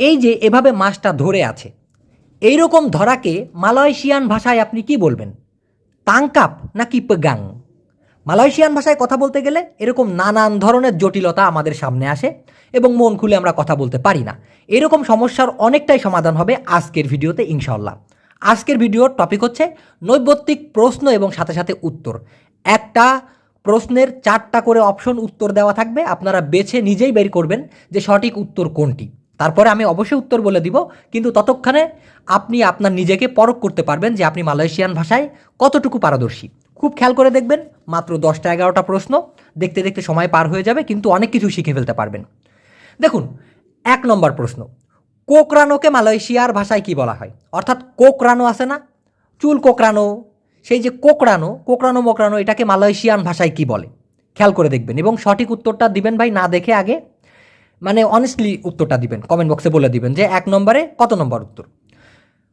এই যে এভাবে মাছটা ধরে আছে এই রকম ধরাকে মালয়েশিয়ান ভাষায় আপনি কি বলবেন? তাংকাপ নাকি পেগাং? মালয়েশিয়ান ভাষায় কথা বলতে গেলে এরকম নানান ধরনের জটিলতা আমাদের সামনে আসে এবং মন খুলে আমরা কথা বলতে পারি না। এরকম সমস্যার অনেকটাই সমাধান হবে আজকের ভিডিওতে ইনশাল্লাহ আজকের ভিডিওর টপিক হচ্ছে নৈবত্তিক প্রশ্ন এবং সাথে সাথে উত্তর। একটা প্রশ্নের চারটা করে অপশন উত্তর দেওয়া থাকবে, আপনারা বেছে নিজেই বের করবেন যে সঠিক উত্তর কোনটি। তারপরে আমি অবশ্যই উত্তর বলে দিব, কিন্তু ততক্ষণে আপনি আপনার নিজেকে পরখ করতে পারবেন যে আপনি মালয়েশিয়ান ভাষায় কতটুকু পারদর্শী। খুব খেয়াল করে দেখবেন, মাত্র দশটা এগারোটা প্রশ্ন, দেখতে দেখতে সময় পার হয়ে যাবে, কিন্তু অনেক কিছু শিখে ফেলতে পারবেন। দেখুন, এক নম্বর প্রশ্ন, কোকরানোকে মালয়েশিয়ার ভাষায় কি বলা হয়? অর্থাৎ কোকরানো আছে না? চুল কোকরানো, সেই যে কোকরানো কোকরানো মোকরানো, এটাকে মালয়েশিয়ান ভাষায় কি বলে? খেয়াল করে দেখবেন, এবং সঠিক উত্তরটা দিবেন ভাই না দেখে আগে। মানে অনেস্টলি উত্তরটা দিবেন কমেন্ট বক্সে বলে দিবেন যে এক নম্বরে কত নম্বর উত্তর?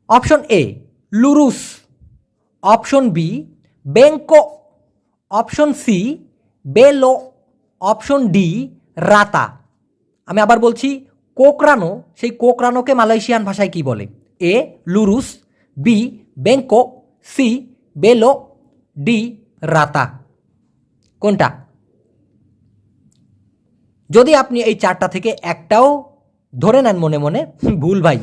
অপশন এ লুরুস অপশন বি বেঙ্কো অপশন সি বেলো অপশন ডি রাতা আমি আবার বলছি কোকরানো, সেই কোকরানোকে মালয়েশিয়ান ভাষায় কি বলে? এ লুরুস বি বেঙ্কো সি বেলো ডি রাতা কোনটা? যদি আপনি এই চারটা থেকে একটাও ধরে নেন মনে মনে, ভুল ভাই।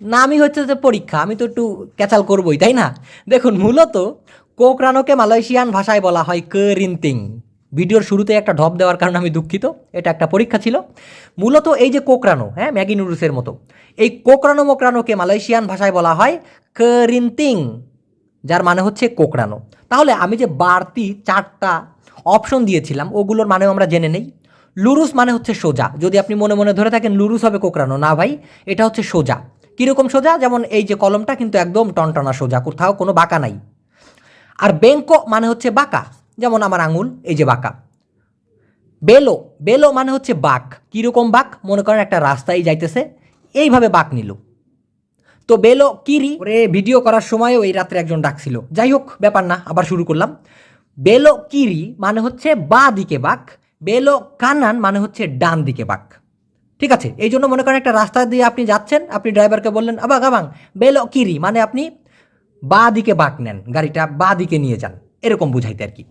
না, আমি হচ্ছে যে পরীক্ষা, আমি তো একটু ক্যাচাল করবই, তাই না? দেখুন, মূলত কোকরানোকে মালয়েশিয়ান ভাষায় বলা হয় কেরিনতিং। ভিডিওর শুরুতে একটা ঢপ দেওয়ার কারণে আমি দুঃখিত, এটা একটা পরীক্ষা ছিল। মূলত এই যে কোকরানো হ্যাঁ ম্যাগি নুডলসের মতো, এই কোকরানো মোকরানোকে মালয়েশিয়ান ভাষায় বলা হয় কেরিনতিং, যার মানে হচ্ছে কোকরানো। তাহলে আমি যে বাড়তি চারটা অপশন দিয়েছিলাম, ওগুলোর মানেও আমরা জেনে নেই। লুরুস মানে হচ্ছে সোজা। যদি আপনি মনে মনে ধরে থাকেন লুরুস হবে কোকরানো না ভাই, এটা হচ্ছে সোজা। কীরকম সোজা? যেমন এই যে কলমটা কিন্তু একদম টনটনা সোজা, কোথাও কোনো বাঁকা নাই। আর বেঙ্কো মানে হচ্ছে বাঁকা। যেমন আমার আঙুল, এই যে বাঁকা। বেলো বেলো মানে হচ্ছে বাঁক। কীরকম বাঁক? মনে করেন একটা রাস্তায় যাইতেছে, এইভাবে বাঁক নিল। তো বেলো, কিরি, ওরে ভিডিও করার সময়ও এই রাত্রে একজন ডাকছিল। যাই হোক, ব্যাপার না, আবার শুরু করলাম। বেলো, কিরি মানে হচ্ছে বা দিকে বাঁক বেলো কানান মানে হচ্ছে ডান দিকে বাঁক। ঠিক আছে? এই জন্য মনে করেন একটা রাস্তা দিয়ে আপনি যাচ্ছেন, আপনি ড্রাইভারকে বললেন, আবাং আবাং বেলো কিরি। মানে আপনি বা দিকে বাঁক নেন, গাড়িটা বা দিকে নিয়ে যান। এরকম বুঝাইতে আর কি।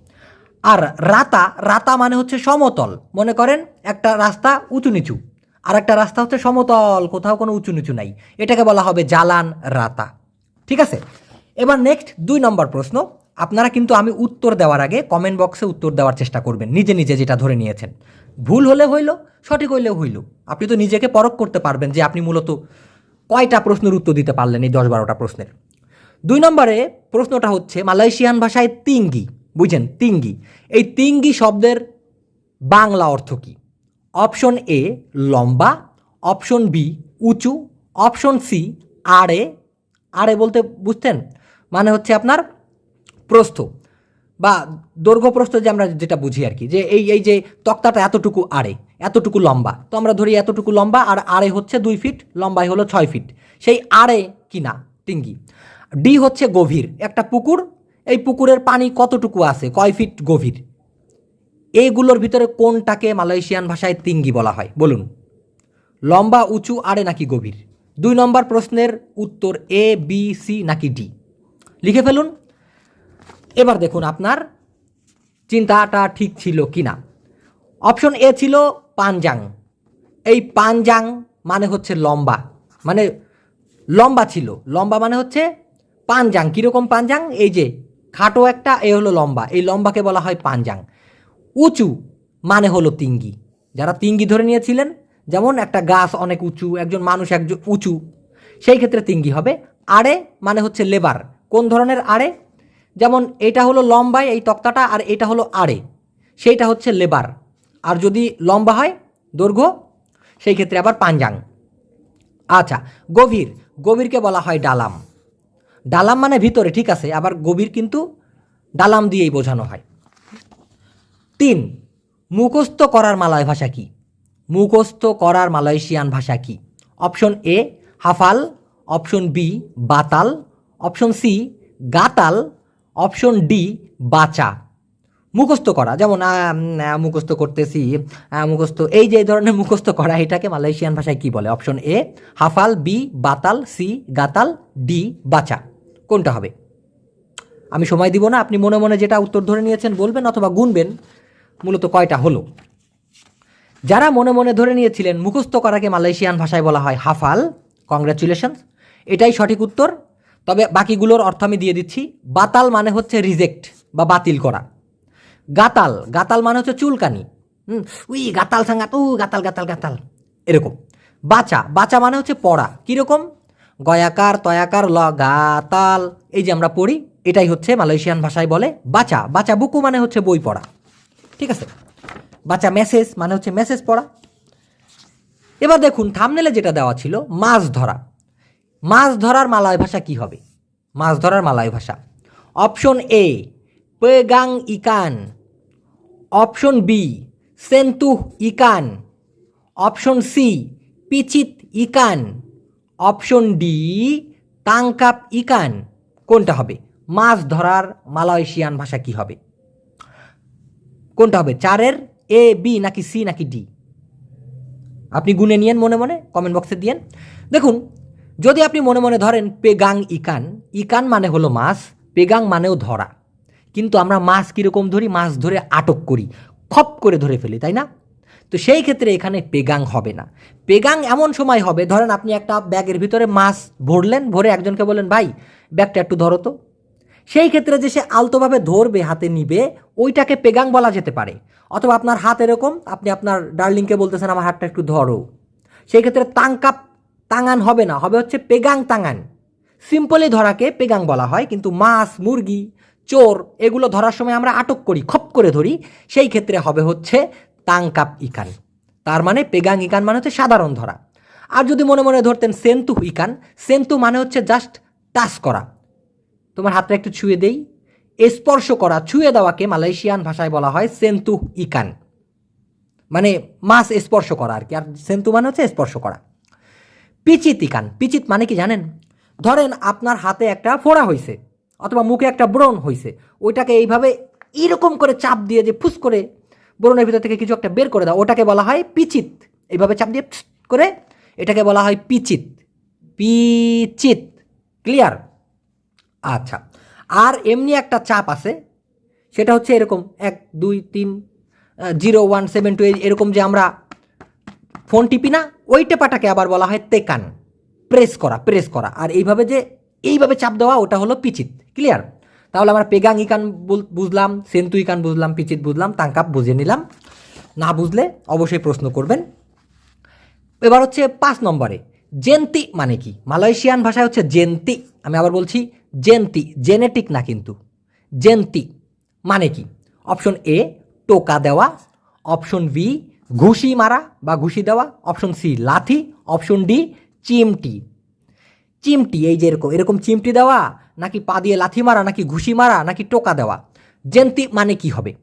আর রাতা রাতা মানে হচ্ছে সমতল। মনে করেন একটা রাস্তা উঁচু নিচু, আর একটা রাস্তা হচ্ছে সমতল, কোথাও কোনো উঁচু নিচু নাই। এটাকে বলা হবে জালান রাতা। ঠিক আছে? এবার নেক্সট দুই নম্বর প্রশ্ন। আপনারা কিন্তু আমি উত্তর দেওয়ার আগে কমেন্ট বক্সে উত্তর দেওয়ার চেষ্টা করবেন, নিজে নিজে যেটা ধরে নিয়েছেন। ভুল হলে হইল, সঠিক হইলেও হইল। আপনি তো নিজেকে পরখ করতে পারবেন যে আপনি মূলত কয়টা প্রশ্নের উত্তর দিতে পারলেন এই দশ বারোটা প্রশ্নের। দুই নম্বরে প্রশ্নটা হচ্ছে, মালয়েশিয়ান ভাষায় তিঙ্গি বুঝছেন তিঙ্গি। এই তিঙ্গি শব্দের বাংলা অর্থ কী? অপশন এ লম্বা, অপশন বি উঁচু, অপশন সি আড়ে। আড়ে বলতে বুঝতেন মানে হচ্ছে আপনার প্রস্থ বা দৈর্ঘ্য প্রস্থ যে আমরা যেটা বুঝি আর কি, যে এই এই যে তক্তাটা এতটুকু আড়ে, এতটুকু লম্বা। তো আমরা ধরি এতটুকু লম্বা আর আড়ে হচ্ছে দুই ফিট লম্বাই হলো ছয় ফিট। সেই আড়ে কিনা টিঙ্গি। ডি হচ্ছে গভীর, একটা পুকুর, এই পুকুরের পানি কতটুকু আছে? কয় ফিট গভীর? এইগুলোর ভিতরে কোনটাকে মালয়েশিয়ান ভাষায় তিঙ্গি বলা হয়? বলুন। লম্বা, উঁচু, আড়ে নাকি গভীর? দুই নম্বর প্রশ্নের উত্তর এ বি সি নাকি ডি লিখে ফেলুন। এবার দেখুন আপনার চিন্তাটা ঠিক ছিল কি না অপশন এ ছিল পানজাং এই পানজাং মানে হচ্ছে লম্বা। মানে লম্বা ছিল। লম্বা মানে হচ্ছে পানজাং কীরকম পানজাং এই যে খাটো একটা, এ হলো লম্বা। এই লম্বাকে বলা হয় পানজাং উঁচু মানে হলো তিঙ্গি। যারা তিঙ্গি ধরে নিয়েছিলেন, যেমন একটা গাছ অনেক উঁচু, একজন মানুষ একজন উঁচু, সেই ক্ষেত্রে তিঙ্গি হবে। আড়ে মানে হচ্ছে লেবার কোন ধরনের আড়ে? যেমন এটা হলো লম্বায় এই তক্তাটা আর এটা হলো আড়ে, সেইটা হচ্ছে লেবার। আর যদি লম্বা হয় দৈর্ঘ্য, সেই ক্ষেত্রে আবার পাঞ্জাং। আচ্ছা গভীর, গভীরকে বলা হয় ডালাম। ডালাম মানে ভিতরে, ঠিক আছে, আবার গভীর কিন্তু ডালাম দিয়েই বোঝানো হয়। তিন, মুখস্থ করার মালয় ভাষা কি? মুখস্থ করার মালয়েশিয়ান ভাষা কি? অপশন এ, হাফাল, অপশন বি, বাতাল, অপশন সি, গাতাল অপশন ডি, বাচা। মুখস্থ করা, যেমন মুখস্থ করতেছি মুখস্থ, এই যে ধরনের মুখস্থ করা, এটাকে মালয়েশিয়ান ভাষায় কি বলে? অপশন এ, হাফাল, বি, বাতাল, সি, গাতাল, ডি, বাচা। কোনটা হবে? আমি সময় দিব না, আপনি মনে মনে যেটা উত্তর ধরে নিয়েছেন বলবেন অথবা গুনবেন, মূলত কয়টা হলো? যারা মনে মনে ধরে নিয়েছিলেন, মুখস্থ করাকে মালয়েশিয়ান ভাষায় বলা হয় হাফাল কংগ্রাচুলেশনস এটাই সঠিক উত্তর। তবে বাকিগুলোর অর্থ আমি দিয়ে দিচ্ছি। বাতাল মানে হচ্ছে রিজেক্ট বা বাতিল করা। গাতাল গাতাল মানে হচ্ছে চুলকানি। হুম, উই, গাতাল সাঙ্গাত উ গাতাল গাতাল গাতাল। এরকম। বাচা বাচা মানে হচ্ছে পড়া। কীরকম? গয়াকার, তয়াকার ল গাতাল এই যে আমরা পড়ি, এটাই হচ্ছে মালয়েশিয়ান ভাষায় বলে বাচা। বাচা বুকু মানে হচ্ছে বই পড়া। ঠিক আছে? বাচ্চা মেসেজ মানে হচ্ছে মেসেজ পড়া। এবার দেখুন থামনেলে যেটা দেওয়া ছিল, মাছ ধরা। মাছ ধরার মালয় ভাষা কি হবে? মাছ ধরার মালয় ভাষা। অপশন এ, পেগাং ইকান। অপশন বি, সেন্তুহ ইকান। অপশন সি, পিচিত ইকান। অপশন ডি, তাংকাপ ইকান। কোনটা হবে? মাছ ধরার মালয়েশিয়ান ভাষা কি হবে? কোনটা হবে? চারের? এ, বি, নাকি সি, নাকি ডি? আপনি গুনে নিয়েন মনে মনে কমেন্ট বক্সে দিয়েন। দেখুন যদি আপনি মনে মনে ধরেন পেগাং ইকান ইকান মানে হলো মাছ, পেগাং মানেও ধরা। কিন্তু আমরা মাছ কীরকম ধরি? মাছ ধরে আটক করি, খপ করে ধরে ফেলি, তাই না? তো সেই ক্ষেত্রে এখানে পেগাং হবে না। পেগাং এমন সময় হবে, ধরেন আপনি একটা ব্যাগের ভিতরে মাছ ভরলেন, ভরে একজনকে বললেন, ভাই, ব্যাগটা একটু ধরো তো। সেই ক্ষেত্রে যে সে আলতোভাবে ধরবে, হাতে নিবে, ওইটাকে পেগাং বলা যেতে পারে। অথবা আপনার হাত এরকম, আপনি আপনার ডার্লিংকে বলতেছেন, আমার হাতটা একটু ধরো। সেই ক্ষেত্রে তাংকাপ তাঙান হবে না, হবে হচ্ছে পেগাং তাঙান। সিম্পলি ধরাকে পেগাং বলা হয়, কিন্তু মাছ, মুরগি, চোর, এগুলো ধরার সময় আমরা আটক করি, খপ করে ধরি, সেই ক্ষেত্রে হবে হচ্ছে তাংকাপ ইকান। তার মানে পেগাং ইকান মানে হচ্ছে সাধারণ ধরা। আর যদি মনে মনে ধরতেন সেন্তু ইকান, সেন্তু মানে হচ্ছে জাস্ট টাচ করা। তোমার হাতটা একটু ছুঁয়ে দেই। স্পর্শ করা, ছুঁয়ে দেওয়াকে মালয়েশিয়ান ভাষায় বলা হয় সেন্তু ইকান। মানে মাছ স্পর্শ করা আর কি, আর সেন্তু মানে হচ্ছে স্পর্শ করা। পিচিত ইকান পিচিত মানে কি জানেন? ধরেন আপনার হাতে একটা ফোড়া হয়েছে অথবা মুখে একটা ব্রণ হয়েছে ওইটাকে এইভাবে এরকম করে চাপ দিয়ে যে ফুস করে ব্রণের ভিতর থেকে কিছু একটা বের করে দাও। ওটাকে বলা হয় পিচিত। এইভাবে চাপ দিয়ে করে এটাকে বলা হয় পিচিত। পিচিত। ক্লিয়ার? আচ্ছা। আর এমনি একটা চাপ আছে। সেটা হচ্ছে এরকম এক, দুই, তিন জিরো, ওয়ান, সেভেন টু এরকম যে আমরা ফোন টিপি না ওই টেপাটাকে আবার বলা হয় তেকান। প্রেস করা প্রেস করা। আর এইভাবে যে, এইভাবে চাপ দেওয়া, ওটা হলো পিচিত। ক্লিয়ার তাহলে আমরা পেগাং ইকান বুঝলাম সেন্তু ইকান বুঝলাম, পিচিত বুঝলাম তাঙ্কাপ বুঝে নিলাম। না বুঝলে অবশ্যই প্রশ্ন করবেন। এবার হচ্ছে পাঁচ নম্বরে, জেন্তি মানে কি? মালয়েশিয়ান ভাষায় হচ্ছে জেন্তি। আমি আবার বলছি, জেন্তি, জেনেটিক না কিন্তু। জেন্তি মানে কি? অপশন এ, টোকা দেওয়া। অপশন বি ঘুষি মারা বা ঘুষি দেওয়া অপশন সি লাথি অপশন ডি চিমটি। চিমটি, এই যে এরকম এরকম চিমটি দেওয়া, নাকি পা দিয়ে লাথি মারা, নাকি ঘুষি মারা, নাকি টোকা দেওয়া, জেন্তি মানে কি হবে?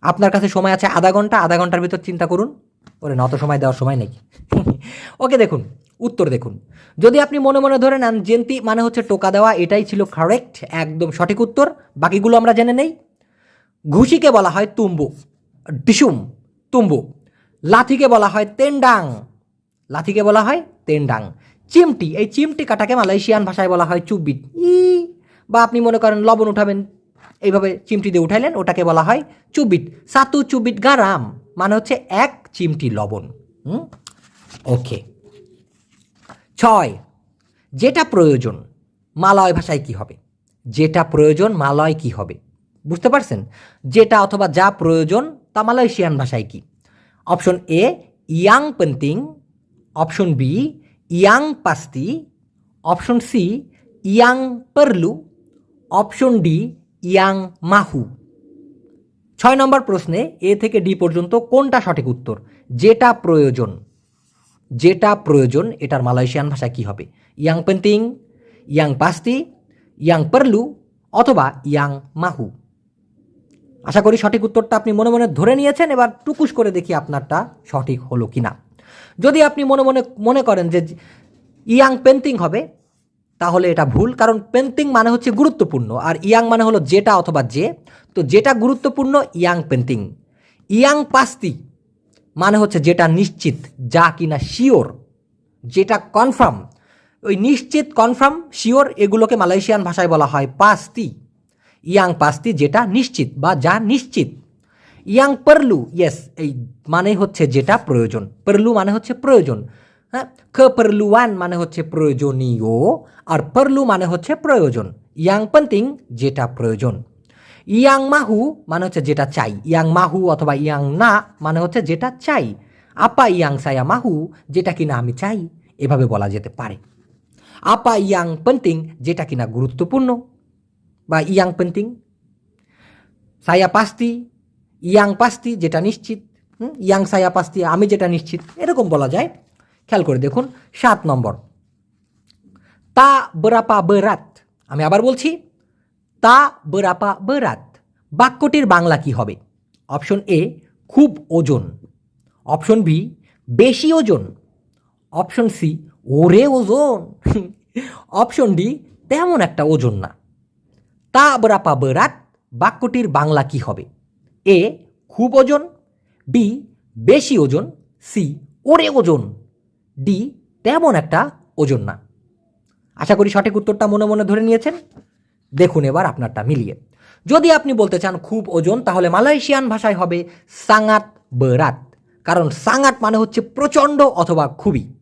আপনার কাছে সময় আছে আধা ঘণ্টা, আধা ঘণ্টার ভিতর চিন্তা করুন। ওরে, না অত সময় দেওয়ার সময় নেই। ওকে, দেখুন, উত্তর দেখুন। যদি আপনি মনে মনে ধরে নেন, জেন্তি মানে হচ্ছে টোকা দেওয়া, এটাই ছিল কারেক্ট একদম সঠিক উত্তর, বাকিগুলো আমরা জেনে নেই। ঘুষিকে বলা হয় তুম্বু, ডিসুম। তুম্বু। লাথিকে বলা হয় তেন্ডাং। লাথিকে বলা হয় তেন্ডাং। চিমটি, এই চিমটি কাটাকে মালয়েশিয়ান ভাষায় বলা হয় চুব্বিট ই, বা আপনি মনে করেন লবণ উঠাবেন, এইভাবে চিমটি দিয়ে উঠাইলেন, ওটাকে বলা হয় চুবিট সাতু চুবিট গারাম মানে হচ্ছে এক চিমটি লবণ। ওকে। ছয়, যেটা প্রয়োজন, মালয় ভাষায় কি হবে? যেটা প্রয়োজন, মালয় কি হবে? বুঝতে পারছেন? যেটা অথবা যা প্রয়োজন তা মালয়েশিয়ান ভাষায় কি? অপশন এ, ইয়াং পেন্টিং, অপশন বি, ইয়াং পাস্তি, অপশন সি, ইয়াং পারলু, অপশন ডি, ইয়াং মাহু। ছয় নম্বর প্রশ্নে এ থেকে ডি পর্যন্ত কোনটা সঠিক উত্তর? যেটা প্রয়োজন। যেটা প্রয়োজন, এটার মালয়েশিয়ান ভাষা কি হবে? ইয়াং পেন্টিং, ইয়াং পাস্তি, ইয়াং পারলু, অথবা ইয়াং মাহু। আশা করি সঠিক উত্তরটা আপনি মনে মনে ধরে নিয়েছেন, এবার টুকুস করে দেখি আপনারটা সঠিক হলো কি না যদি আপনি মনে মনে মনে করেন যে ইয়াং পেন্টিং হবে, তাহলে এটা ভুল, কারণ পেন্টিং মানে হচ্ছে গুরুত্বপূর্ণ, আর ইয়াং মানে হলো যেটা অথবা যে তো যেটা গুরুত্বপূর্ণ, ইয়াং পেন্টিং। ইয়াং পাস্তি মানে হচ্ছে যেটা নিশ্চিত, যা কিনা শিওর, যেটা কনফার্ম। ওই নিশ্চিত, কনফার্ম, শিওর, এগুলোকে মালয়েশিয়ান ভাষায় বলা হয় পাস্তি। ইয়াং পাস্তি যেটা নিশ্চিত বা যা নিশ্চিত। ইয়াং পারলু ইয়েস এই মানে হচ্ছে যেটা প্রয়োজন। পারলু মানে হচ্ছে প্রয়োজন। হ্যাঁ? কেপারলুয়ান মানে হচ্ছে প্রয়োজনীয় আর পারলু মানে হচ্ছে প্রয়োজন। ইয়াং পেন্টিং যেটা প্রয়োজন। ইয়াং মাহু মানে হচ্ছে যেটা চাই। ইয়াং মাহু অথবা ইয়াং না মানে হচ্ছে যেটা চাই। আপা ইয়াং সায়া মাহু যেটা কিনা আমি চাই। এভাবে বলা যেতে পারে। আপা ইয়াং পেন্টিং যেটা কিনা গুরুত্বপূর্ণ। বা ইয়াং পেন্টিং সায়া পাস্তি ইয়াং পাস্তি যেটা নিশ্চিত ইয়াং সায়া পাস্তি আমি যেটা নিশ্চিত, এরকম বলা যায়। খেয়াল করে দেখুন, সাত নম্বর। তা বেরাপা বেরাত, আমি আবার বলছি, তা বেরাপা বেরাত, বাক্যটির বাংলা কি হবে? অপশন এ, খুব ওজন। অপশন বি, বেশি ওজন। অপশন সি, ওরে ওজন। অপশন ডি, তেমন একটা ওজন না। তা বেরাপা বরাত বাক্যটির বাংলা কি হবে? এ, খুব ওজন, বি, বেশি ওজন, সি, ওরে ওজন, ডি, তেমন একটা ওজন না। আশা করি সঠিক উত্তরটা মনে মনে ধরে নিয়েছেন? দেখুন এবার আপনারটা মিলিয়ে। যদি আপনি বলতে চান খুব ওজন, তাহলে মালয়েশিয়ান ভাষায় হবে সাঙাত বেরাত কারণ সাঙাত মানে হচ্ছে প্রচণ্ড অথবা খুবই।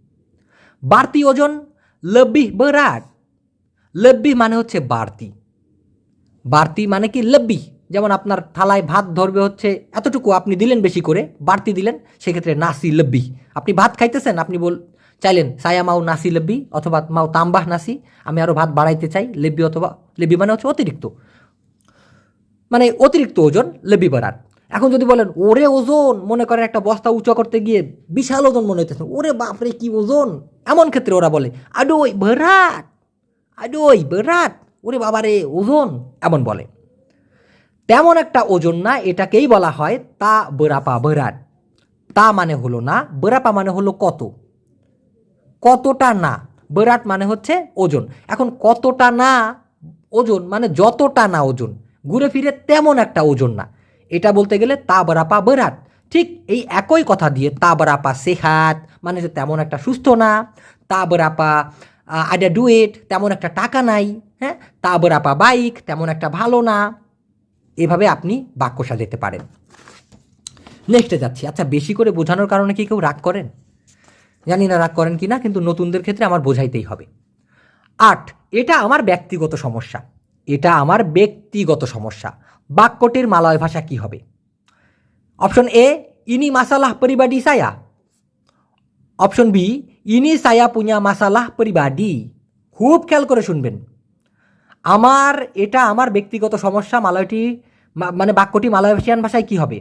বাড়তি ওজন, লব্বি বেরাট লব্বি মানে হচ্ছে বাড়তি। বাড়তি মানে কি লব্বি? যেমন আপনার থালায় ভাত ধরবে হচ্ছে, এতটুকু আপনি দিলেন বেশি করে, বাড়তি দিলেন, সেক্ষেত্রে নাসি লব্বি। আপনি ভাত খাইতেছেন, আপনি বল চাইলেন সায়া মাও নাসি লব্বি অথবা মাও তাম্বাহ নাসি, আমি আরও ভাত বাড়াইতে চাই, লেব্বি অথবা লেব্বি মানে হচ্ছে অতিরিক্ত। মানে অতিরিক্ত ওজন লেবি বাড়ার। এখন যদি বলেন, ওরে ওজন মনে করেন একটা বস্তা উঁচা করতে গিয়ে বিশাল ওজন মনে হইতেছে। ওরে বাপরে, কি ওজন? এমন ক্ষেত্রে ওরা বলে, আডোই বেরাট আডোই বেরাট ওরে বাবারে, ওজন, এমন বলে। তেমন একটা ওজন না, এটাকেই বলা হয় তা বেরাপা বেরাট তা মানে হলো না, বেরাপা মানে হলো কত। কতটা না বেরাট মানে হচ্ছে ওজন। এখন কতটা না, ওজন মানে যতটা না ওজন, ঘুরে ফিরে তেমন একটা ওজন না। এটা বলতে গেলে তা বেরাপা বেরাট ঠিক এই একই কথা দিয়ে তা বেরাপা সেহাত মানে যে তেমন একটা সুস্থ না, তা বেরাপা আইডা ডুয়েট তেমন একটা টাকা নাই। হ্যাঁ? তা বেরাপা বাইক, তেমন একটা ভালো না। এভাবে আপনি বাক্য সাজাতে পারেন। নেক্সটে যাচ্ছি। আচ্ছা বেশি করে বোঝানোর কারণে কি কেউ রাগ করেন? জানি না রাগ করেন কি না কিন্তু নতুনদের ক্ষেত্রে আমার বোঝাইতেই হবে। আট, এটা আমার ব্যক্তিগত সমস্যা। এটা আমার ব্যক্তিগত সমস্যা। বাক্যটির মালয় ভাষা কি হবে? অপশন এ, ইনি মাসালাহ পরিবাডি সায়া। অপশন বি, ইনি সায়া পুnya মাসালাহ পরিবাডি। খুব খেয়াল করে শুনবেন। আমার, এটা আমার ব্যক্তিগত সমস্যা, মালয়টি মানে বাক্যটি মালয়েশিয়ান ভাষায় কি হবে?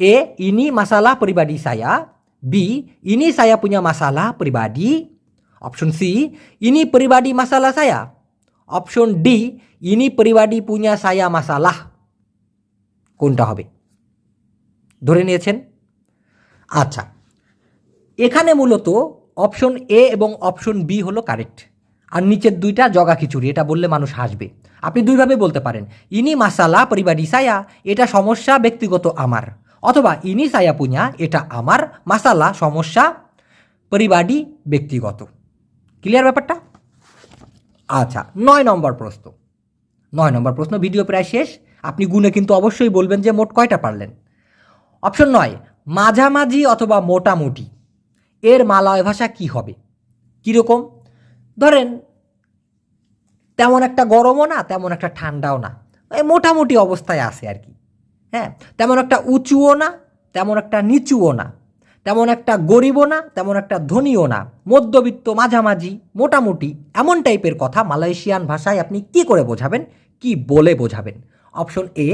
এ, ইনি মাসালা পরিবাদী সায়া, বি, ইনি সায়া পুঁয়া মাসালা পরিবাদী অপশন সি, ইনি পরিবাদী মাসালা সায়া, অপশন ডি, ইনি পরিবাদী পুঁয়া সায়া মাসালা। কোনটা হবে? ধরে নিয়েছেন? আচ্ছা এখানে মূলত অপশন এ এবং অপশন বি হলো কারেক্ট। নিচের দুইটা জগা খিচুড়ি, এটা বললে মানুষ হাসবে। আপনি দুইভাবে বলতে পারেন, ইনি মাসালা পরিবারি সায়া এটা সমস্যা ব্যক্তিগত আমার। অথবা, ইনি সায়া পুña এটা আমার। মাসালা সমস্যা পরিবাডি ব্যক্তিগত। ক্লিয়ার ব্যাপারটা? আচ্ছা নয় নম্বর প্রশ্ন। নয় নম্বর প্রশ্ন, ভিডিও প্রায় শেষ। আপনি গুনে কিন্তু অবশ্যই বলবেন যে মোট কয়টা পারলেন। অপশন নয়, মাঝামাঝি অথবা মোটামুটি। এর মালয় ভাষা কি হবে? কীরকম? ধরেন, তেমন একটা গরমও না, তেমন একটা ঠান্ডাও না। মোটামুটি অবস্থায় আছে আর কি। হ্যাঁ তেমন একটা উঁচুও না, তেমন একটা নিচুও না। তেমন একটা গরিবও না, তেমন একটা ধনীও না। মধ্যবিত্ত, মাঝামাঝি, মোটামুটি এমন টাইপের কথা মালয়েশিয়ান ভাষায় আপনি কি করে বোঝাবেন? কি বলে বোঝাবেন? অপশন এ,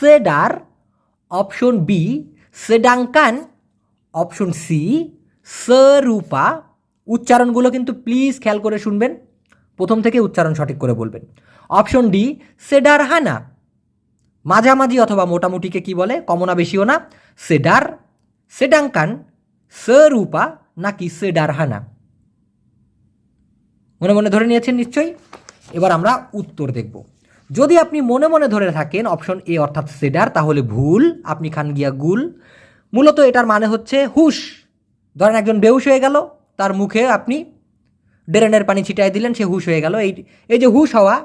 সেডার, অপশন বি, সেডাঙ্কান, অপশন সি, সরূপা উচ্চারণগুলো কিন্তু প্লিজ খেয়াল করে শুনবেন। প্রথম থেকে উচ্চারণ সঠিক করে বলবেন। অপশন ডি সেডার হানা মাঝামাঝি অথবা মোটামুটিকে কি বলে? কমনা বেশিও না। সেডার, সেডাঙ্কান, সরূপা নাকি সেডার হানা মনে মনে ধরে নিয়েছেন নিশ্চয়ই? এবার আমরা উত্তর দেখব। যদি আপনি মনে মনে ধরে থাকেন অপশন এ অর্থাৎ সেডার, তাহলে ভুল। আপনি খান গিয়া গুল। মূলত এটার মানে হচ্ছে হুশ। ধরেন একজন বেহুশ হয়ে গেল। তার মুখে আপনি ড্রেনের পানি ছিটাই দিলেন, সে হুশ হয়ে গেল। এই এই যে হুশ হওয়া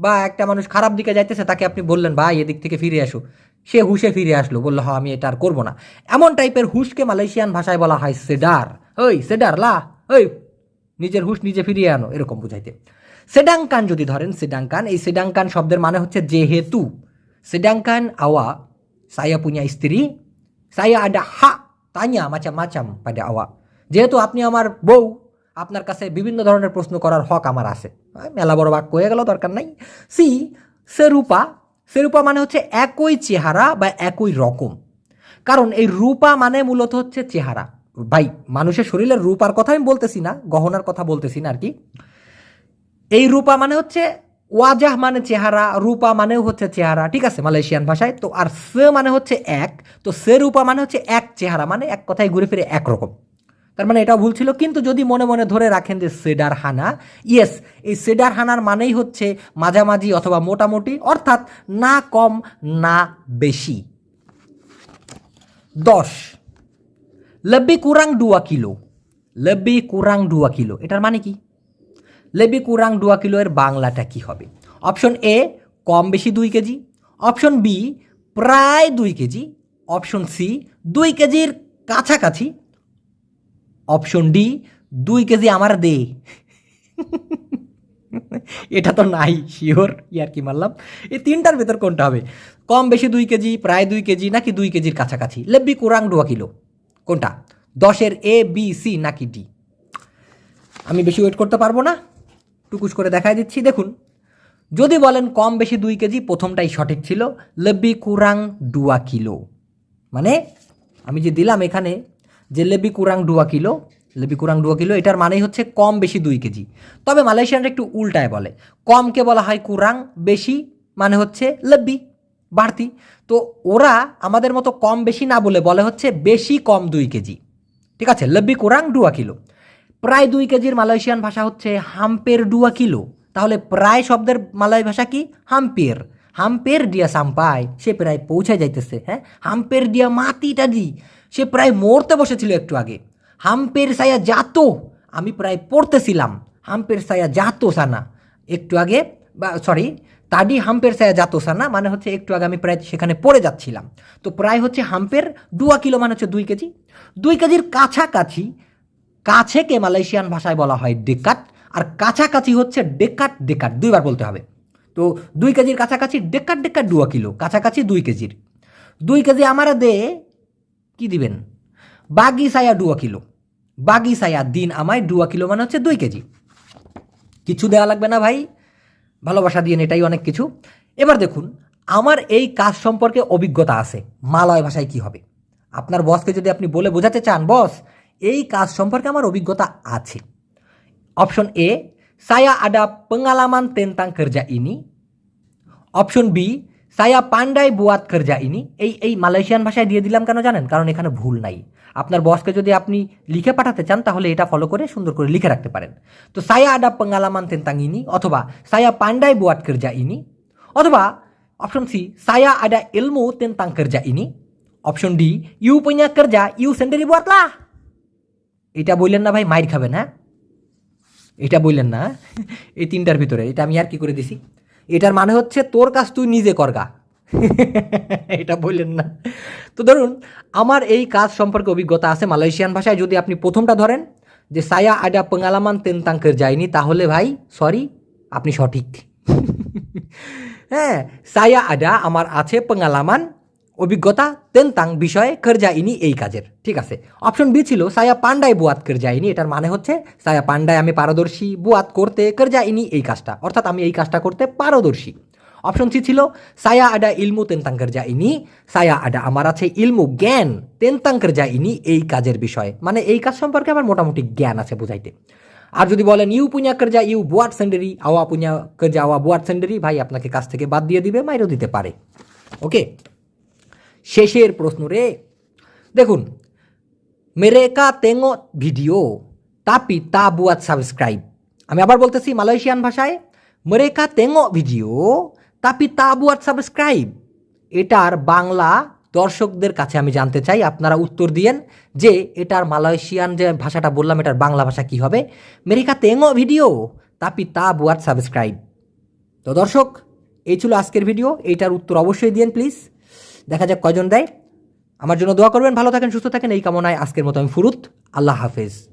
বা একটা মানুষ খারাপ দিকে যাইতেছে, তাকে আপনি বললেন, ভাই, এদিক থেকে ফিরে আসো। সে হুশে ফিরে আসলো, বলল হ্যাঁ আমি এটা আর করব না। এমন টাইপের হুশকে মালয়েশিয়ান ভাষায় বলা হয় সেডার। ওই, সেডার, লা, ওই, নিজের হুশ নিজে ফিরিয়ে আনো, এরকম বুঝাইতে। সেডাঙ্কান যদি ধরেন সেডাঙ্কান এই সেডাঙ্কান শব্দের মানে হচ্ছে যেহেতু। সেডাঙ্কান আওয়া saya punya istri saya ada hak tanya macam-macam pada awak যেহেতু আপনি আমার বউ, আপনার কাছে বিভিন্ন ধরনের প্রশ্ন করার হক আমার আছে। মেলা বড় বাক্য হয়ে গেল, দরকার নাই। সি, সেরূপা সেরূপা মানে হচ্ছে একই চেহারা বা একই রকম। কারণ এই রূপা মানে মূলত হচ্ছে চেহারা। ভাই, মানুষের শরীরের রূপার কথা আমি বলতেছি না, গহনার কথা বলতেছি না আর কি। এই রূপা মানে হচ্ছে ওয়াজাহ মানে চেহারা, রূপা মানেও হচ্ছে চেহারা, ঠিক আছে, মালয়েশিয়ান ভাষায়। তো আর সে মানে হচ্ছে এক, তো সে রূপা মানে হচ্ছে এক চেহারা মানে এক কথায় ঘুরে ফিরে একরকম। তার মানে এটাও ভুল ছিল। কিন্তু যদি মনে মনে ধরে রাখেন যে সেডার হানা ইয়েস এই সেডার হানার মানেই হচ্ছে মাঝামাঝি অথবা মোটামুটি, অর্থাৎ না কম, না বেশি। দশ lebih kurang 2 kilo. lebih kurang 2 kilo, এটার মানে কি? লেবি কুরাং ডুয়া কিলো এর বাংলাটা কি হবে? অপশন এ, কম বেশি দুই কেজি। অপশন বি, প্রায় দুই কেজি। অপশন সি, দুই কেজির কাছাকাছি। অপশন ডি, দুই কেজি আমার দে। এটা তো নাই, শিওর, ইয়ার কি মারলাম এই তিনটার ভেতর কোনটা হবে? কম বেশি দুই কেজি, প্রায় দুই কেজি, নাকি দুই কেজির কাছাকাছি? লেব্বি কোরাং ডুয়া কিলো। কোনটা? দশের এ বি সি নাকি ডি আমি বেশি ওয়েট করতে পারব না। টুকুস করে দেখাই দিচ্ছি, দেখুন। যদি বলেন কম বেশি দুই কেজি, প্রথমটাই সঠিক ছিল। লেবি কুরাং ডুয়া কিলো। মানে আমি যে দিলাম এখানে যে লেবি কুরাং ডুয়া কিলো লেবি কুরাং ডুয়া কিলো এটার মানেই হচ্ছে কম বেশি দুই কেজি। তবে মালয়েশিয়ানরা একটু উল্টায় বলে। কমকে বলা হয় কুরাং বেশি মানে হচ্ছে লেব্বি বাড়তি। তো ওরা আমাদের মতো কম বেশি না বলে বলে হচ্ছে বেশি কম দুই কেজি। ঠিক আছে? লেব্বি কুরাং ডুয়া কিলো প্রায় দুই কেজির মালয়েশিয়ান ভাষা হচ্ছে হাম্পের ডুয়া কিলো তাহলে প্রায় শব্দের মালয় ভাষা কি? হাম্পের। হাম্পের ডিয়া সাম্পায় সে প্রায় পৌঁছে যাইতেছে হ্যাঁ? হাম্পের ডিয়া মাতিটা দি সে প্রায় মরতে বসেছিল একটু আগে। হাম্পের সায়া যাতো, আমি প্রায় পড়তেছিলাম। হাম্পের সায়া যাতো, সানা। একটু আগে, বা সরি তাডি হাম্পের সায়া যাতো, সানা। মানে হচ্ছে একটু আগে আমি প্রায় সেখানে পড়ে যাচ্ছিলাম। তো প্রায় হচ্ছে হাম্পের ডুয়া কিলো মানে হচ্ছে দুই কেজি। দুই কেজির কাছাকাছি কাছেকে মালয়েশিয়ান ভাষায় বলা হয় ডেকাট, আর কাছাকাছি হচ্ছে ডেকাট ডেকাট, দুইবার বলতে হবে। তো দুই কেজির কাছাকাছি ডেকাট ডেকাট ডুয়া কিলো, কাছাকাছি দুই কেজির। দুই কেজি আমার দে কি দিবেন? বাগি সায়া ডুয়া কিলো। বাগি সায়া দিন আমায় ডুয়া কিলো মানে হচ্ছে দুই কেজি। কিছু দেওয়া লাগবে না ভাই, ভালোবাসা দিয়ে এটাই অনেক কিছু। এবার দেখুন, আমার এই কাজ সম্পর্কে অভিজ্ঞতা আছে, মালয় ভাষায় কি হবে। আপনার বসকে যদি আপনি বলে বোঝাতে চান, বস, এই কাজ সম্পর্কে আমার অভিজ্ঞতা আছে। Option A saya ada pengalaman tentang kerja ini option B সায়া পান্ডাই বুয়াত করজা ইনি। এই এই মালয়েশিয়ান ভাষায় দিয়ে দিলাম কেন জানেন? কারণ এখানে ভুল নাই। আপনার বসকে যদি আপনি লিখে পাঠাতে চান, তাহলে এটা ফলো করে সুন্দর করে লিখে রাখতে পারেন। তো সায়া আডা পেঙ্গালামান তেন্তাং ইনি, অথবা সায়া পান্ডাই বুয়াত করজা ইনি, অথবা অপশন সি সায়া আডা ilmu tentang kerja ইনি option D you punya kerja you sendiri buatlah এটা বললেন না ভাই, মাইর খাবেন হ্যাঁ? এটা বললেন না, এই তিনটার ভিতরে, এটা আমি আর কি করে দিছি? এটার মানে হচ্ছে তোর কাজ তুই নিজে করগা এটা বললেন না। তো ধরুন, আমার এই কাজ সম্পর্কে অভিজ্ঞতা আছে মালয়েশিয়ান ভাষায়, যদি আপনি প্রথমটা ধরেন যে, সায়া আডা পেঙ্গালামান তেনতাঙ্কের যায়নি তাহলে ভাই সরি আপনি সঠিক। হ্যাঁ সায়া আডা আমার আছে পেঙ্গালামান অভিজ্ঞতা তেনতাং বিষয়ে কর্জা ইনি এই কাজের। ঠিক আছে। অপশন বি ছিল সায়া পান্ডায় বুয়াত কর্জা ইনি এটার মানে হচ্ছে সায়া পান্ডায় আমি পারদর্শী, বুয়াত করতে কর্জা ইনি এই কাজটা। অর্থাৎ আমি এই কাজটা করতে পারদর্শী। অপশন সি ছিল সায়া আডা ইলমু তেনতাং কর্জা ইনি সায়া আডা আমার আছে ইলমু জ্ঞান, তেনতাং কর্জা ইনি এই কাজের বিষয়ে। মানে এই কাজ সম্পর্কে আমার মোটামুটি জ্ঞান আছে বুঝাইতে। আর যদি বলেন, ইউ পুña কর্জা, ইউ বুয়াট সেন্ডারি, আওয়া পুña কর্জা, আওয়া বুয়াট সেন্ডারি, ভাই আপনাকে কাজ থেকে বাদ দিয়ে দিবে, মাইরও দিতে পারে। ওকে শেষের প্রশ্ন রে। দেখুন, মেরেকা তেঙ্গো video tapi tak buat subscribe আমি আবার বলতেছি মালয়েশিয়ান ভাষায়, মেরেকা তেঙ্গো ভিডিও, তাপি তা বুয়াত সাবস্ক্রাইব। এটার বাংলা দর্শকদের কাছে আমি জানতে চাই, আপনারা উত্তর দিয়েন যে এটার মালয়েশিয়ান যে ভাষাটা বললাম, এটার বাংলা ভাষা কি হবে? মেরিকা তেঙ্গো ভিডিও, তাপি তা বুয়াত সাবস্ক্রাইব। তো দর্শক, এই ছিল আজকের ভিডিও, এইটার উত্তর অবশ্যই দিয়েন, প্লিজ। দেখা যাক কজন দেয়। আমার জন্য দোয়া করবেন, ভালো থাকেন, সুস্থ থাকেন, এই কামনায় আজকের মতো আমি ফুরুত। আল্লাহ হাফেজ।